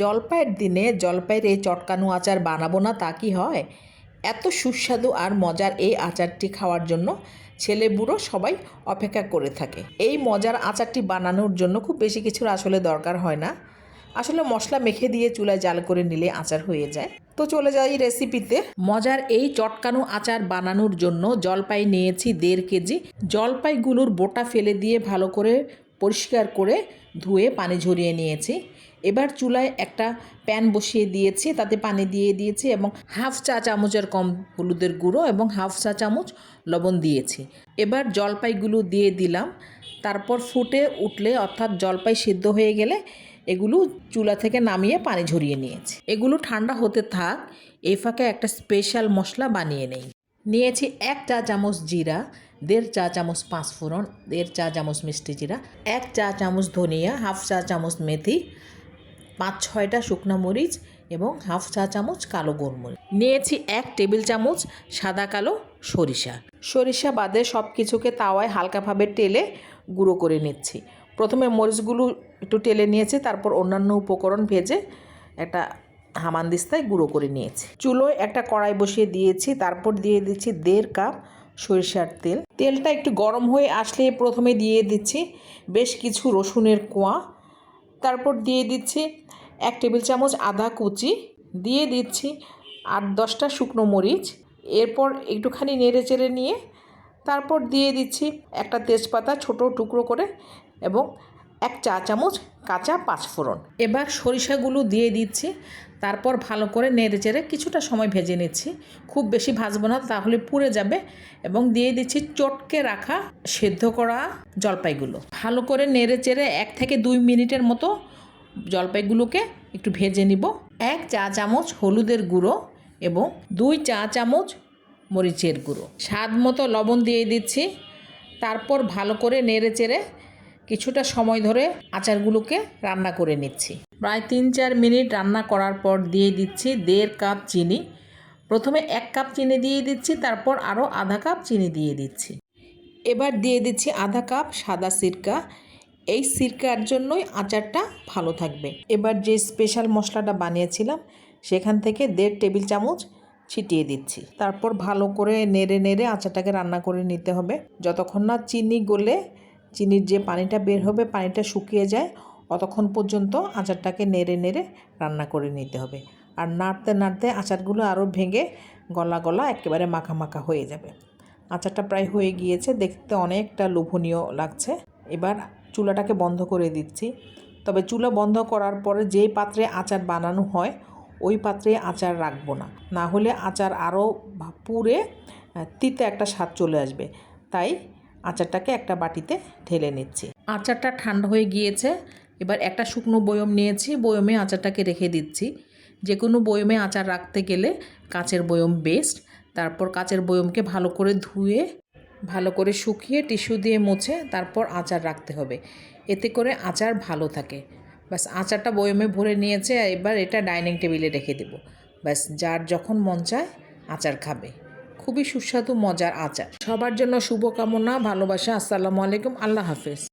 জলপাইয়ের দিনে জলপাইয়ের এই চটকানো আচার বানাবো না তা কি হয়? এত সুস্বাদু আর মজার এই আচারটি খাওয়ার জন্য ছেলে বুড়ো সবাই অপেক্ষা করে থাকে। এই মজার আচারটি বানানোর জন্য খুব বেশি কিছুর আসলে দরকার হয় না। আসলে মশলা মেখে দিয়ে চুলায় জাল করে নিলে আচার হয়ে যায়। তো চলে যাই রেসিপিতে। মজার এই চটকানো আচার বানানোর জন্য জলপাই নিয়েছি দেড় কেজি। জলপাইগুলোর বোটা ফেলে দিয়ে ভালো করে পরিষ্কার করে ধুয়ে পানি ঝরিয়ে নিয়েছি। এবার চুলায় একটা প্যান বসিয়ে দিয়েছি, তাতে পানি দিয়ে দিয়েছি এবং হাফ চা চামচের কম হলুদের গুঁড়ো এবং হাফ চা চামচ লবণ দিয়েছি। এবার জলপাইগুলো দিয়ে দিলাম। তারপর ফুটে উঠলে অর্থাৎ জলপাই সিদ্ধ হয়ে গেলে এগুলো চুলা থেকে নামিয়ে পানি ঝরিয়ে নিয়েছি। এগুলো ঠান্ডা হতে থাক এই ফাঁকে একটা স্পেশাল মশলা বানিয়ে নেই। নিয়েছি এক চা চামচ জিরা দেড় চা চামচ পাঁচফোড়ন দেড় চা চামচ মিষ্টি জিরা, এক চা চামচ ধনিয়া, হাফ চা চামচ মেথি, পাঁচ ছয়টা শুকনো মরিচ এবং হাফ চা চামচ কালো গোলমরিচ। নিয়েছি এক টেবিল চামচ সাদা কালো সরিষা। সরিষা বাদে সব কিছুকে তাওয়ায় হালকাভাবে টেলে গুঁড়ো করে নিচ্ছি। প্রথমে মরিচগুলো একটু টেলে নিয়েছি, তারপর অন্যান্য উপকরণ ভেজে একটা হামানদিস্তায় গুঁড়ো করে নিয়েছি। চুলোয় একটা কড়াই বসিয়ে দিয়েছি, তারপর দিয়ে দিচ্ছি দেড় কাপ সরিষার তেল। তেলটা একটু গরম হয়ে আসলে প্রথমে দিয়ে দিচ্ছি বেশ কিছু রসুনের কোয়া। তারপর দিয়ে দিচ্ছি এক টেবিল চামচ আদা কুচি। দিয়ে দিচ্ছি আট দশটা শুকনো মরিচ। এরপর একটুখানি নেড়ে চেড়ে নিয়ে তারপর দিয়ে দিচ্ছি একটা তেজপাতা ছোট টুকরো করে এবং এক চা চামচ কাঁচা পাঁচফোড়ন। এবার সরিষাগুলো দিয়ে দিচ্ছি, তারপর ভালো করে নেড়ে চেড়ে কিছুটা সময় ভেজে নিচ্ছি। খুব বেশি ভাজবো না, তাহলে পুড়ে যাবে। এবং দিয়ে দিচ্ছি চটকে রাখা সেদ্ধ করা জলপাইগুলো। ভালো করে নেড়ে চেড়ে এক থেকে দুই মিনিটের মতো জলপাইগুলোকে একটু ভেজে নিব। এক চা চামচ হলুদের গুঁড়ো এবং দুই চা চামচ মরিচের গুঁড়ো। স্বাদ মতো লবণ দিয়ে দিচ্ছি। তারপর ভালো করে নেড়ে চেড়ে কিছুটা সময় ধরে আচারগুলোকে রান্না করে নিচ্ছি। প্রায় তিন চার মিনিট রান্না করার পর দিয়ে দিচ্ছি দেড় কাপ চিনি। প্রথমে এক কাপ চিনি দিয়ে দিচ্ছি, তারপর আরও আধা কাপ চিনি দিয়ে দিচ্ছি। এবার দিয়ে দিচ্ছি আধা কাপ সাদা সিরকা। এই সিরকার জন্যই আচারটা ভালো থাকবে। এবার যে স্পেশাল মশলাটা বানিয়েছিলাম, সেখান থেকে দেড় টেবিল চামচ ছিটিয়ে দিচ্ছি। তারপর ভালো করে নেড়ে নেড়ে আচারটাকে রান্না করে নিতে হবে। যতক্ষণ না চিনি গলে চিনির যে পানিটা বের হবে, পানিটা শুকিয়ে যায়, অতক্ষণ পর্যন্ত আচারটাকে নেড়ে নেড়ে রান্না করে নিতে হবে। আর নাড়তে নাড়তে আচারগুলো আরও ভেঙে গলা গলা একেবারে মাখা মাখা হয়ে যাবে। আচারটা প্রায় হয়ে গিয়েছে, দেখতে অনেকটা লোভনীয় লাগছে। এবার চুলাটাকে বন্ধ করে দিচ্ছি। তবে চুলা বন্ধ করার পরে যেই পাত্রে আচার বানানো হয়, ওই পাত্রে আচার রাখব না। না হলে আচার আরও পুড়ে তিতে একটা স্বাদ চলে আসবে। তাই আচারটাকে একটা বাটিতে ঢেলে নিচ্ছি। আচারটা ঠান্ডা হয়ে গিয়েছে। এবার একটা শুকনো বয়ম নিয়েছি। বয়মে আচারটাকে রেখে দিচ্ছি। যে কোনো বয়মে আচার রাখতে গেলে কাঁচের বয়ম বেস্ট তারপর কাঁচের বয়মকে ভালো করে ধুয়ে, ভালো করে শুকিয়ে টিস্যু দিয়ে মুছে তারপর আচার রাখতে হবে। এতে করে আচার ভালো থাকে। ব্যাস, আচারটা বয়মে ভরে নিয়েছে। এবার এটা ডাইনিং টেবিলে রেখে দেবো। ব্যাস, যার যখন মন চায় আচার খাবে। খুবই সুস্বাদু মজার আচার। সবার জন্য শুভকামনা ভালোবাসা। আসসালামু আলাইকুম আল্লাহ হাফেজ।